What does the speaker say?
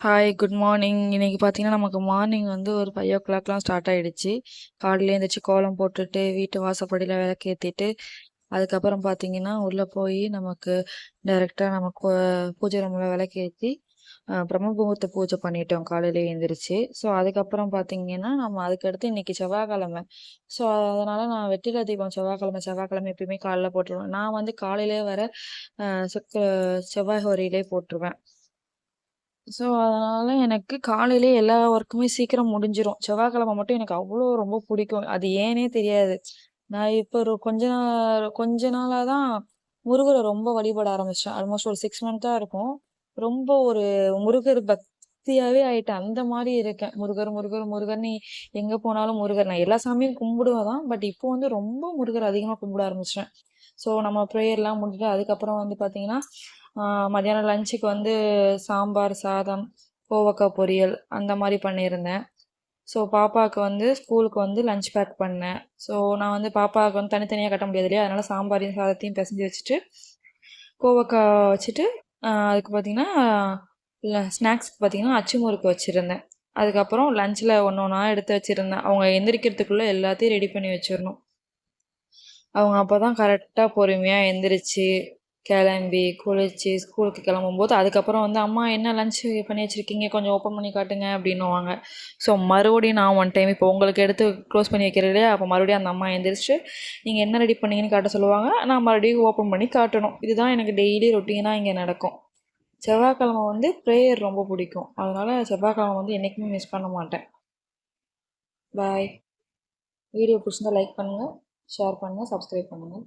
Hi good morning இன்றைக்கி பார்த்தீங்கன்னா நமக்கு மார்னிங் வந்து ஒரு ஃபைவ் ஓ கிளாக்லாம் ஸ்டார்ட் ஆகிடுச்சு காலையில் எழுந்திரிச்சு கோலம் போட்டுட்டு வீட்டு வாசப்படியில் விளக்கேற்றிட்டு அதுக்கப்புறம் பார்த்தீங்கன்னா உள்ளே போய் நமக்கு டைரெக்டாக நமக்கு பூஜை ரூமில் விளக்கேற்றி பிரம்மபுகூர்த்த பூஜை பண்ணிட்டோம் காலையில் எழுந்திரிச்சு ஸோ அதுக்கப்புறம் பார்த்தீங்கன்னா நம்ம அதுக்கடுத்து இன்றைக்கி செவ்வாய்க்கிழமை. ஸோ அதனால் நான் வெற்றில தீபம் செவ்வாய்க்கிழமை செவ்வாய்க்கிழமை எப்பயுமே காலையில் போட்டுருவேன். நான் வந்து காலையிலே வர சுக்க செவ்வாய் ஹோரியிலே போட்டுருவேன். ஸோ, அதனால் எனக்கு காலையிலே எல்லா ஒர்க்குமே சீக்கிரம் முடிஞ்சிடும் செவ்வாய்க்கிழமை மட்டும் எனக்கு அவ்வளோ ரொம்ப பிடிக்கும். அது ஏனே தெரியாது. நான் இப்போ ஒரு கொஞ்ச நாள் கொஞ்ச நாளாக தான் முருகரை ரொம்ப வழிபட ஆரம்பிச்சேன். ஆல்மோஸ்ட் ஒரு சிக்ஸ் மந்த்தாக இருக்கும். ரொம்ப ஒரு முருகர் பக்தியாகவே ஆயிட்டேன். அந்த மாதிரி இருக்கேன். முருகர், முருகர், முருகர் நீ எங்கே போனாலும் முருகர். நான் எல்லா சாமியும் கும்பிடுவேன் தான். பட் இப்போ வந்து ரொம்ப முருகர் அதிகமாக கும்பிட ஆரம்பிச்சுட்டேன். ஸோ, நம்ம ப்ரேயர்லாம் முடிஞ்சுட்டு அதுக்கப்புறம் வந்து பார்த்தீங்கன்னா மதியானம் லஞ்சுக்கு வந்து சாம்பார் சாதம் கோவக்காய் பொரியல் அந்த மாதிரி பண்ணியிருந்தேன். ஸோ பாப்பாவுக்கு வந்து ஸ்கூலுக்கு வந்து லஞ்ச் பேக் பண்ணேன். ஸோ நான் வந்து பாப்பாவுக்கு வந்து தனித்தனியாக கட்ட முடியாது இல்லையா? அதனால் சாம்பாரையும் சாதத்தையும் பிசைஞ்சு வச்சுட்டு கோவக்காய் வச்சுட்டு அதுக்கு பார்த்திங்கன்னா ஸ்நாக்ஸ்க்கு பார்த்திங்கன்னா அச்சு முறுக்கு வச்சுருந்தேன். அதுக்கப்புறம் லஞ்சில் ஒன்று ஒன்றா எடுத்து வச்சுருந்தேன். அவங்க எந்திரிக்கிறதுக்குள்ளே எல்லாத்தையும் ரெடி பண்ணி வச்சிடணும். அவங்க அப்போ தான் கரெக்டாக பொறுமையாக எந்திரிச்சு கிளம்பி குளித்து ஸ்கூலுக்கு கிளம்பும்போது அதுக்கப்புறம் வந்து அம்மா என்ன லன்ச் பண்ணி வச்சுருக்கீங்க? கொஞ்சம் ஓப்பன் பண்ணி காட்டுங்க அப்படின்னுவாங்க. ஸோ மறுபடியும் நான் ஒன் டைம் இப்போ உங்களுக்கு எடுத்து க்ளோஸ் பண்ணி வைக்கிறதே அப்போ மறுபடியும் அந்த அம்மா எழுந்திரிச்சு நீங்கள் என்ன ரெடி பண்ணீங்கன்னு காட்ட சொல்லுவாங்க. நான் மறுபடியும் ஓப்பன் பண்ணி காட்டணும். இதுதான் எனக்கு டெய்லி ரொட்டீனாக இங்கே நடக்கும். செவ்வாய்க்கிழமை வந்து ப்ரேயர் ரொம்ப பிடிக்கும். அதனால் செவ்வாய்க்கிழமை வந்து என்றைக்குமே மிஸ் பண்ண மாட்டேன். பாய் வீடியோ பிடிச்சிருந்தா லைக் பண்ணுங்கள் ஷேர் பண்ணுங்கள் சப்ஸ்கிரைப் பண்ணுங்கள்